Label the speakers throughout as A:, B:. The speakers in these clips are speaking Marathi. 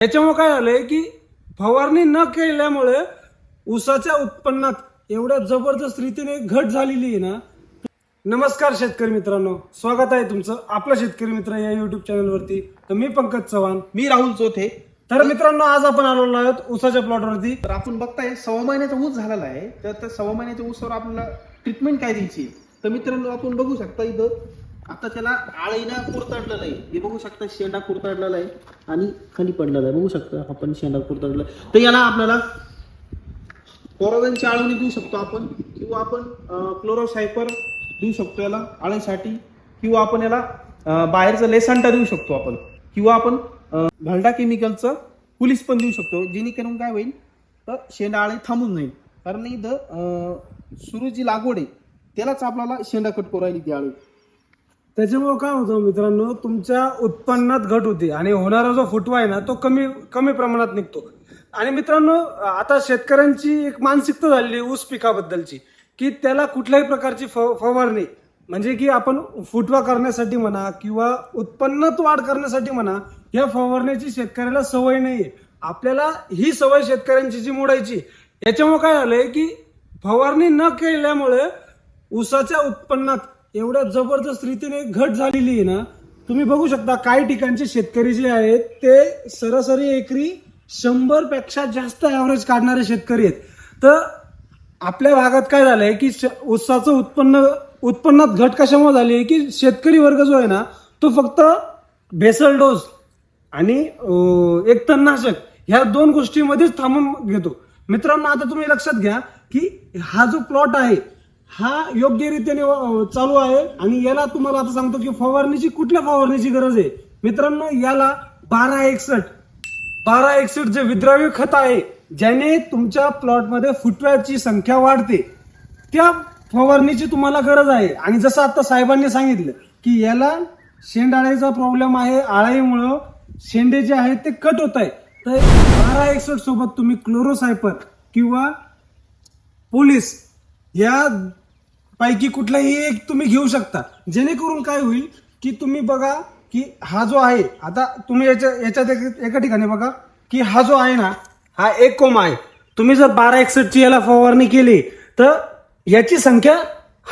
A: त्याच्यामुळे काय झालंय की फवारणी न केल्यामुळे ऊसाच्या उत्पन्नात एवढ्या जबरदस्त रीतीने घट झालेली आहे ना. नमस्कार शेतकरी मित्रांनो स्वागत आहे तुमचं आपला शेतकरी मित्र या युट्यूब चॅनलवरती तर मी पंकज चव्हाण.
B: मी राहुल चोथे.
A: तर मित्रांनो आज आपण आलेलो आहोत ऊसाच्या प्लॉटवरती
B: तर आपण बघताय सव्वा महिन्याचा ऊस झालेला आहे. तर त्या सव्वा महिन्याच्या ऊसावर आपल्याला ट्रीटमेंट काय द्यायची? तर मित्रांनो आपण बघू शकता इथं. आता त्याला आळीनं कुरतडलेलं आहे हे बघू शकता शेंडा कुरतडलेला आहे आणि खाली पडलेला आहे. बघू शकता आपण शेंडा कुरतडला तर याला आपल्याला कोरोनाची आळवणी देऊ शकतो आपण किंवा आपण क्लोरोसायपर देऊ शकतो याला आळीसाठी किंवा आपण याला बाहेरचं लेसंटा देऊ शकतो आपण किंवा आपण अं, केमिकलचं पुलीस पण देऊ शकतो जेणेकरून काय होईल तर शेंडा आळे थांबून जाईल. कारण इथं सुरू जी लागवड आहे त्यालाच आपल्याला शेंडा कट करायला ती आळी.
A: त्याच्यामुळं काय होतं मित्रांनो तुमच्या उत्पन्नात घट होते आणि होणारा जो फुटवा आहे ना तो कमी कमी प्रमाणात निघतो. आणि मित्रांनो आता शेतकऱ्यांची एक मानसिकता झालेली ऊस पिकाबद्दलची की त्याला कुठल्याही प्रकारची फ- फवारणी म्हणजे की आपण फुटवा करण्यासाठी म्हणा किंवा उत्पन्नात वाढ करण्यासाठी म्हणा या फवारण्याची शेतकऱ्याला सवय नाही आहे आपल्याला ही सवय शेतकऱ्यांची जी मोडायची याच्यामुळे काय झालंय की फवारणी न केल्यामुळे ऊसाच्या उत्पन्नात एवढ्या जबरदस्त रीतीने घट झालेली आहे ना तुम्ही बघू शकता काही ठिकाणचे शेतकरी जे आहेत ते सरासरी एकरी शंभरपेक्षा जास्त ऍव्हरेज काढणारे शेतकरी आहेत. तर आपल्या भागात काय झालंय की श- ऊसाचं उत्पन्न उत्पन्नात घट कशामुळे झाली आहे की शेतकरी वर्ग जो आहे ना तो फक्त भेसळ डोस आणि एक तणनाशक ह्या दोन गोष्टीमध्येच थांबून घेतो. मित्रांनो आता तुम्ही लक्षात घ्या की हा जो प्लॉट आहे हा योग्यरित्याने चालू आहे. आणि याला तुम्हाला आता सांगतो की फवारणीची कुठल्या फवारणीची गरज आहे? मित्रांनो याला बारा एकसठ बारा एकसठ जे विद्राव्य खत आहे ज्याने तुमच्या प्लॉटमध्ये फुटव्याची संख्या वाढते त्या फवारणीची तुम्हाला गरज आहे. आणि जसं आता साहेबांनी सांगितलं की याला शेंडाळ्याचा प्रॉब्लेम आहे आळाईमुळं शेंडे जे आहेत ते कट होत आहे तर बारा एकसठ सोबत तुम्ही क्लोरोसायपर किंवा पोलीस या पैकी कुठलाही एक तुम्ही घेऊ शकता. जेणेकरून काय होईल की तुम्ही बघा की हा जो आहे आता तुम्ही याच्या याच्यात एक- एका ठिकाणी बघा की हा जो आहे ना हा एक कोंब आहे. तुम्ही जर बारा एकसठची याला फवारणी केली तर याची संख्या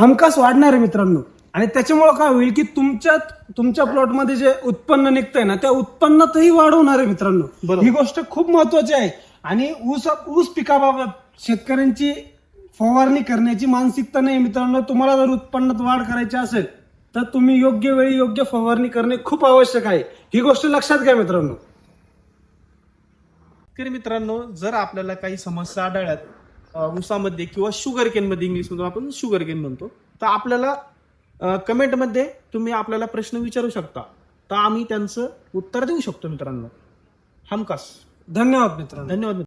A: हमखास वाढणार आहे मित्रांनो. आणि त्याच्यामुळे काय होईल की तुमच्या तुमच्या प्लॉटमध्ये जे उत्पन्न निघतंय ना त्या उत्पन्नातही वाढ होणार आहे मित्रांनो.
B: बरोबर.
A: ही गोष्ट खूप महत्वाची आहे. आणि ऊस ऊस पिकाबाबत शेतकऱ्यांची फवारणी करण्याची मानसिकता नाही मित्रांनो. तुम्हाला जर उत्पन्नात वाढ करायची असेल तर तुम्ही योग्य वेळी योग्य फवारणी करणे खूप आवश्यक आहे. ही गोष्ट लक्षात घ्या मित्रांनो.
B: मित्रांनो जर आपल्याला काही समस्या आढळल्यात ऊसामध्ये किंवा शुगर केनमध्ये इंग्लिशमधून आपण शुगर केन म्हणतो तर आपल्याला कमेंटमध्ये तुम्ही आपल्याला प्रश्न विचारू शकता. तर आम्ही त्यांचं उत्तर देऊ शकतो मित्रांनो. हमखास.
A: धन्यवाद मित्रांनो.
B: धन्यवाद